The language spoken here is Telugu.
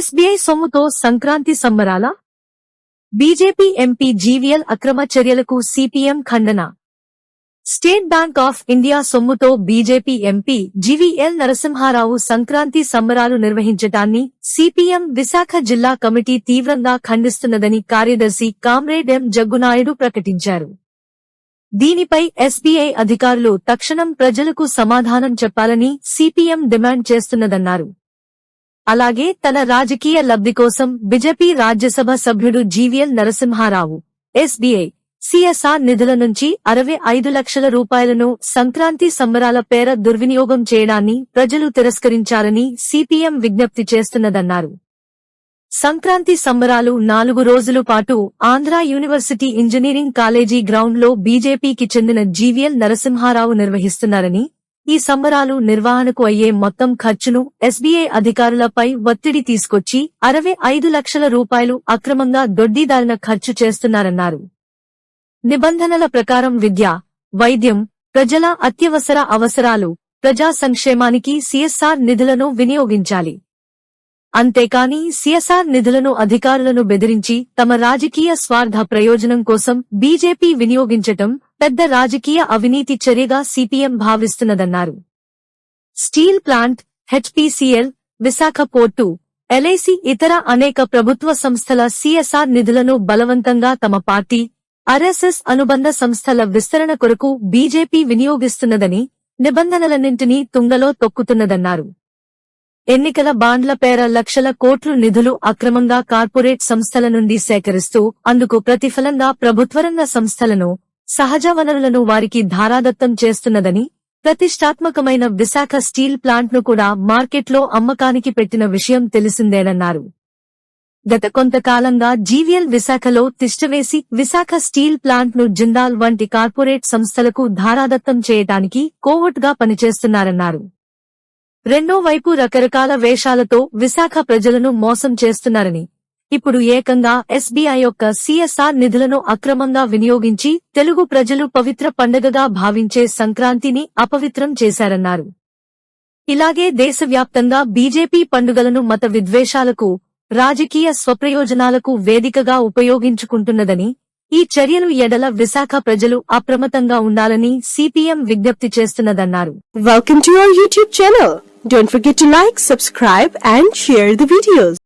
ఎస్బీఐ సొమ్ముతో సంక్రాంతి సంబరాల? బీజేపీ ఎంపీ జీవీఎల్ అక్రమ చర్యలకు సిపిఎం ఖండన. స్టేట్ బ్యాంక్ ఆఫ్ ఇండియా సొమ్ముతో BJP MP GVL Narasimharao Sankranti సంబరాలు నిర్వహించటాన్ని సిపిఎం విశాఖ జిల్లా కమిటీ తీవ్రంగా ఖండిస్తున్నదని కార్యదర్శి కామ్రేడ్ ఎం జగ్గునాయుడు ప్రకటించారు. దీనిపై ఎస్బీఐ అధికారులు తక్షణం ప్రజలకు సమాధానం చెప్పాలని సిపిఎం డిమాండ్ చేస్తున్నదన్నారు. అలాగే తన రాజకీయ లబ్ధి కోసం బిజెపి రాజ్యసభ సభ్యుడు జీవీఎల్ నరసింహారావు ఎస్బీఐ సిఎస్ఆర్ నిధుల నుంచి అరవై ఐదు లక్షల రూపాయలను సంక్రాంతి సంబరాల పేర దుర్వినియోగం చేయడాన్ని ప్రజలు తిరస్కరించాలని సిపిఎం విజ్ఞప్తి చేస్తున్నదన్నారు. సంక్రాంతి సంబరాలు నాలుగు రోజుల పాటు ఆంధ్ర యూనివర్సిటీ ఇంజనీరింగ్ కాలేజీ గ్రౌండ్లో బీజేపీకి చెందిన జీవీఎల్ నరసింహారావు నిర్వహిస్తున్నారని ఈ సంబరాలు నిర్వహణకు అయ్యే మొత్తం ఖర్చును ఎస్బీఐ అధికారులపై ఒత్తిడి తీసుకొచ్చి అరవై ఐదు లక్షల రూపాయలు అక్రమంగా దొడ్డీదారిన ఖర్చు చేస్తున్నారన్నారు. నిబంధనల ప్రకారం విద్య వైద్యం ప్రజల అత్యవసర అవసరాలు ప్రజా సంక్షేమానికి సిఎస్ఆర్ నిధులను వినియోగించాలి. అంతేకాని సిఎస్ఆర్ నిధులను అధికారులను బెదిరించి తమ రాజకీయ స్వార్థ ప్రయోజనం కోసం బీజేపీ వినియోగించటం పెద్ద రాజకీయ అవినీతి చర్యగా CPM భావిస్తున్నదన్నారు. Steel plant HPCL Visakha port LIC ఇతర అనేక ప్రభుత్వ సంస్థల సిఎస్ఆర్ నిధులను బలవంతంగా తమ పార్టీ ఆర్ఎస్ఎస్ అనుబంధ సంస్థల విస్తరణ కొరకు బీజేపీ వినియోగిస్తున్నదని నిబంధనలన్నింటినీ తుంగలో తొక్కుతున్నదన్నారు. ఎన్నికల బాండ్ల పేర లక్షల కోట్లు నిధులు అక్రమంగా కార్పొరేట్ సంస్థల నుండి సేకరిస్తూ అందుకు ప్రతిఫలంగా ప్రభుత్వరంగ సంస్థలను సహజ వనరులను వారికి ధారాదత్తం చేస్తున్నదని ప్రతిష్టాత్మకమైన విశాఖ స్టీల్ ప్లాంట్ను కూడా మార్కెట్లో అమ్మకానికి పెట్టిన విషయం తెలిసిందేనన్నారు. గత కొంతకాలంగా జీవీఎల్ విశాఖలో తిష్టవేసి విశాఖ స్టీల్ ప్లాంట్ను జిందాల్ వంటి కార్పొరేట్ సంస్థలకు ధారాదత్తం చేయటానికి కోవట్గా పనిచేస్తున్నారన్నారు. రెండో వైపు రకరకాల వేషాలతో విశాఖ ప్రజలను మోసం చేస్తున్నారని ఇప్పుడు ఏకంగా ఎస్బీఐ యొక్క సిఎస్ఆర్ నిధులను అక్రమంగా వినియోగించి తెలుగు ప్రజలు పవిత్ర పండగగా భావించే సంక్రాంతిని అపవిత్రం చేశారన్నారు. ఇలాగే దేశవ్యాప్తంగా బీజేపీ పండుగలను మత విద్వేషాలకు రాజకీయ స్వప్రయోజనాలకు వేదికగా ఉపయోగించుకుంటున్నదని ఈ చర్యలు ఎడల విశాఖ ప్రజలు అప్రమత్తంగా ఉండాలని సిపిఎం విజ్ఞప్తి చేస్తున్నదన్నారు. Welcome to YouTube channel channel. Don't to to like, subscribe and share the videos